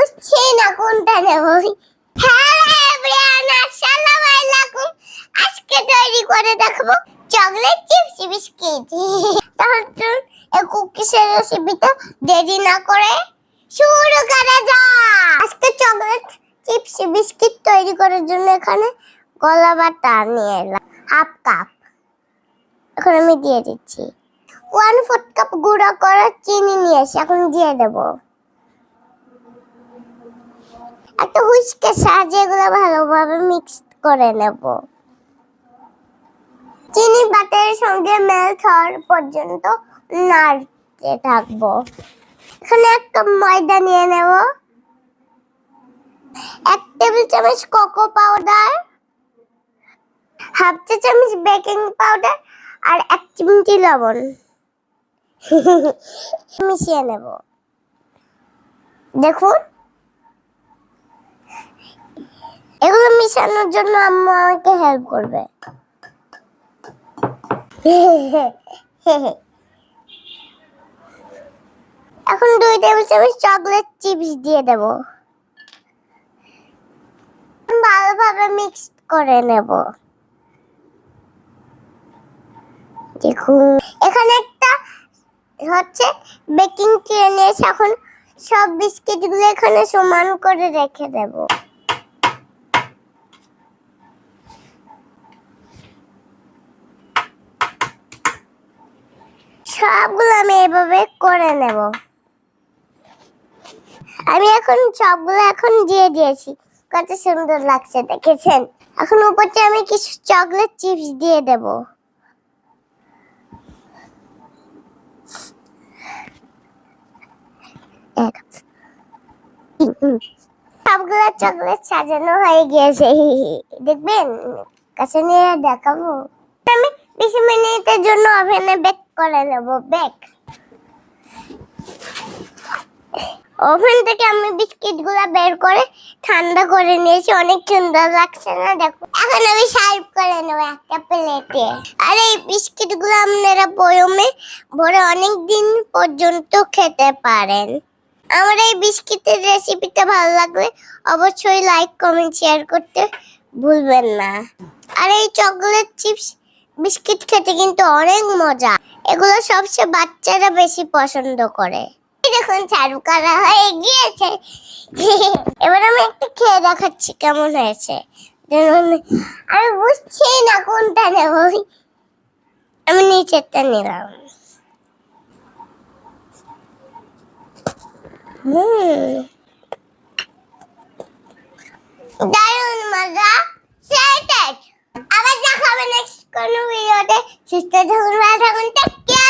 বুঝছি না কোনটা নেব। আলাইকুম আজকে তৈরি করে দেখাবো চকলেট চিপস বিস্কিট তাহলে এই করা যাক। আজকে চকলেট চিপস বিস্কিট তৈরি করার জন্য এখানে গলা বাটা নিয়ে এলাম হাফ কাপ এখন আমি দিয়ে দিচ্ছি। ওয়ান ফোর্থ কাপ গুঁড়া করা চিনি নিয়ে এসে এখন দিয়ে দেব। একটা হুইস্কের সাহায্যে এগুলো ভালোভাবে মিক্স করে নেব। চিনি বাটারের সঙ্গে মেল্ট হওয়ার পর্যন্ত নাড়তে থাকব। এখানে একটা ময়দা নিয়ে নেব। এক টেবিল চামচ কোকো পাউডার হাফ চা চামচ বেকিং পাউডার আর এক চিমটি লবণ। মিশিয়ে নেব। দেখুন। এগুলো মিশানোর জন্য আম্মু আমাকে হেল্প করবে। এখন দুই টেবিল চামচ চকলেট চিপস দিয়ে দেব। ভালোভাবে মিক্স করে নেব। দেখুন, এখানে একটা হচ্ছে বেকিং ট্রে এখন সব বিস্কিটগুলো এখানে সমান করে রেখে দেব। সবগুলো আমি এভাবে করে নেব। আমি এখন সবগুলো এখন দিয়ে দিয়েছি। কত সুন্দর লাগছে, দেখেছেন? এখন উপরটা আমি কিছু চকলেট চিপস দিয়ে দেবো। সবগুলো চকলেট সাজানো হয়ে গিয়েছে। দেখবেন? কাছে নিয়ে দেখাবো। আমি বিশ মিনিটের জন্য ওভেনে বেক করে নেব, বেক। ওভেন থেকে আমি বিস্কিটগুলা বের করে ঠান্ডা করে নিয়েছি, অনেক সুন্দর লাগছে না, দেখো। এখন আমি সার্ভ করে নেব একটা প্লেটে। আর এই বিস্কিটগুলো আপনারা বয়মে ভরে অনেক দিন পর্যন্ত খেতে পারেন। আমার এই বিস্কিটের রেসিপিটা ভালো লাগলে অবশ্যই লাইক কমেন্ট শেয়ার করতে ভুলবেন না। আর এই চকলেট চিপস বিস্কিট খেতে কিন্তু অনেক মজা। এগুলো সবচেয়ে বাচ্চারা বেশি পছন্দ করে। দেখুন চারু করা হয়ে গিয়েছে এবার আমি একটু খেয়ে দেখাচ্ছি কেমন হয়েছে। আমি বুঝছি না কোনটা নেব। আমি নিচেরটা নিলাম। দারুণ মজা। शिस्त धरून राहून टक्के